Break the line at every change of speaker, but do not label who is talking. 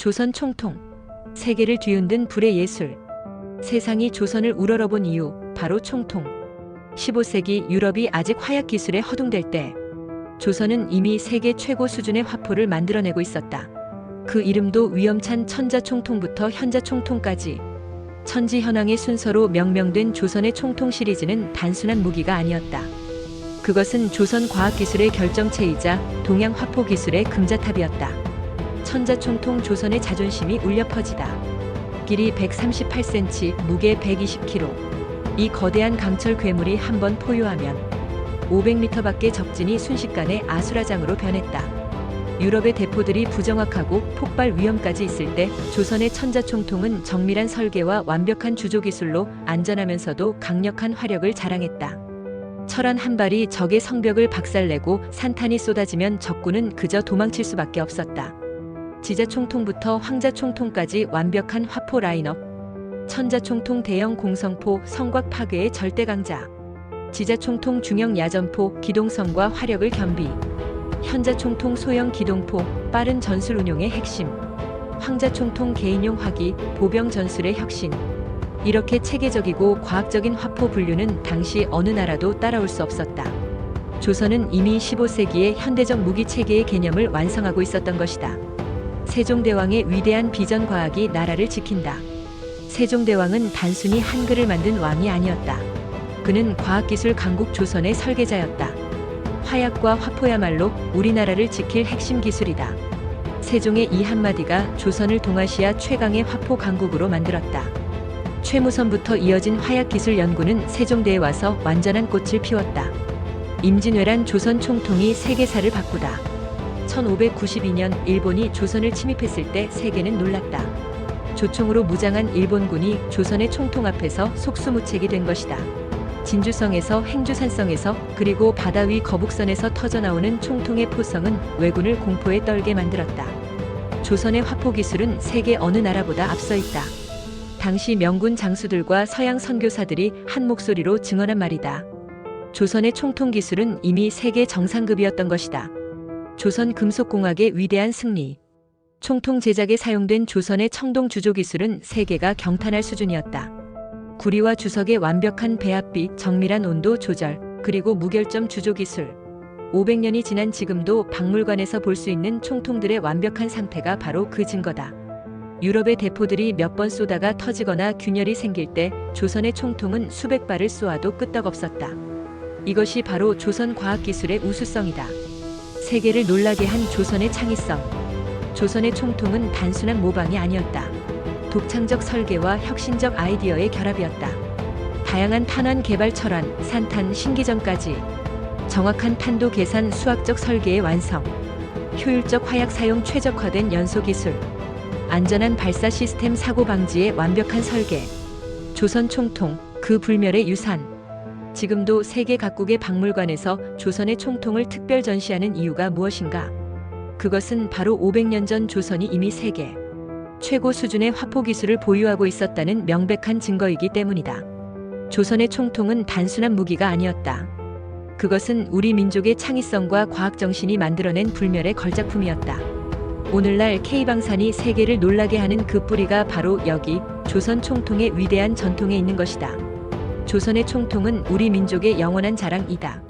조선 총통. 세계를 뒤흔든 불의 예술. 세상이 조선을 우러러본 이유, 바로 총통. 15세기 유럽이 아직 화약 기술에 허둥댈 때, 조선은 이미 세계 최고 수준의 화포를 만들어내고 있었다. 그 이름도 위험찬 천자총통부터 현자총통까지 천지현왕의 순서로 명명된 조선의 총통 시리즈는 단순한 무기가 아니었다. 그것은 조선 과학기술의 결정체이자 동양 화포 기술의 금자탑이었다. 천자총통 조선의 자존심이 울려 퍼지다. 길이 138cm, 무게 120kg. 이 거대한 강철 괴물이 한 번 포효하면 500m 밖의 적진이 순식간에 아수라장으로 변했다. 유럽의 대포들이 부정확하고 폭발 위험까지 있을 때 조선의 천자총통은 정밀한 설계와 완벽한 주조 기술로 안전하면서도 강력한 화력을 자랑했다. 철한 한 발이 적의 성벽을 박살내고 산탄이 쏟아지면 적군은 그저 도망칠 수밖에 없었다. 지자총통부터 황자총통까지 완벽한 화포 라인업. 천자총통 대형 공성포 성곽 파괴의 절대 강자. 지자총통 중형 야전포 기동성과 화력을 겸비. 현자총통 소형 기동포 빠른 전술 운용의 핵심. 황자총통 개인용 화기 보병 전술의 혁신. 이렇게 체계적이고 과학적인 화포 분류는 당시 어느 나라도 따라올 수 없었다. 조선은 이미 15세기에 현대적 무기 체계의 개념을 완성하고 있었던 것이다. 세종대왕의 위대한 비전 과학이 나라를 지킨다. 세종대왕은 단순히 한글을 만든 왕이 아니었다. 그는 과학기술 강국 조선의 설계자였다. 화약과 화포야말로 우리나라를 지킬 핵심 기술이다. 세종의 이 한마디가 조선을 동아시아 최강의 화포 강국으로 만들었다. 최무선부터 이어진 화약 기술 연구는 세종대에 와서 완전한 꽃을 피웠다. 임진왜란 조선 총통이 세계사를 바꾸다. 1592년 일본이 조선을 침입했을 때 세계는 놀랐다. 조총으로 무장한 일본군이 조선의 총통 앞에서 속수무책이 된 것이다. 진주성에서 행주산성에서 그리고 바다 위 거북선에서 터져나오는 총통의 포성은 왜군을 공포에 떨게 만들었다. 조선의 화포 기술은 세계 어느 나라보다 앞서 있다. 당시 명군 장수들과 서양 선교사들이 한 목소리로 증언한 말이다. 조선의 총통 기술은 이미 세계 정상급이었던 것이다. 조선 금속공학의 위대한 승리. 총통 제작에 사용된 조선의 청동 주조 기술은 세계가 경탄할 수준이었다. 구리와 주석의 완벽한 배합비, 정밀한 온도 조절, 그리고 무결점 주조 기술. 500년이 지난 지금도 박물관에서 볼 수 있는 총통들의 완벽한 상태가 바로 그 증거다. 유럽의 대포들이 몇 번 쏘다가 터지거나 균열이 생길 때 조선의 총통은 수백 발을 쏘아도 끄떡없었다. 이것이 바로 조선 과학기술의 우수성이다. 세계를 놀라게 한 조선의 창의성. 조선의 총통은 단순한 모방이 아니었다. 독창적 설계와 혁신적 아이디어의 결합이었다. 다양한 탄환 개발 철환, 산탄, 신기전까지 정확한 탄도 계산 수학적 설계의 완성, 효율적 화약 사용 최적화된 연소 기술, 안전한 발사 시스템 사고 방지의 완벽한 설계, 조선 총통, 그 불멸의 유산. 지금도 세계 각국의 박물관에서 조선의 총통을 특별 전시하는 이유가 무엇인가? 그것은 바로 500년 전 조선이 이미 세계 최고 수준의 화포 기술을 보유하고 있었다는 명백한 증거이기 때문이다. 조선의 총통은 단순한 무기가 아니었다. 그것은 우리 민족의 창의성과 과학 정신이 만들어낸 불멸의 걸작품이었다. 오늘날 K방산이 세계를 놀라게 하는 그 뿌리가 바로 여기 조선 총통의 위대한 전통에 있는 것이다. 조선의 총통은 우리 민족의 영원한 자랑이다.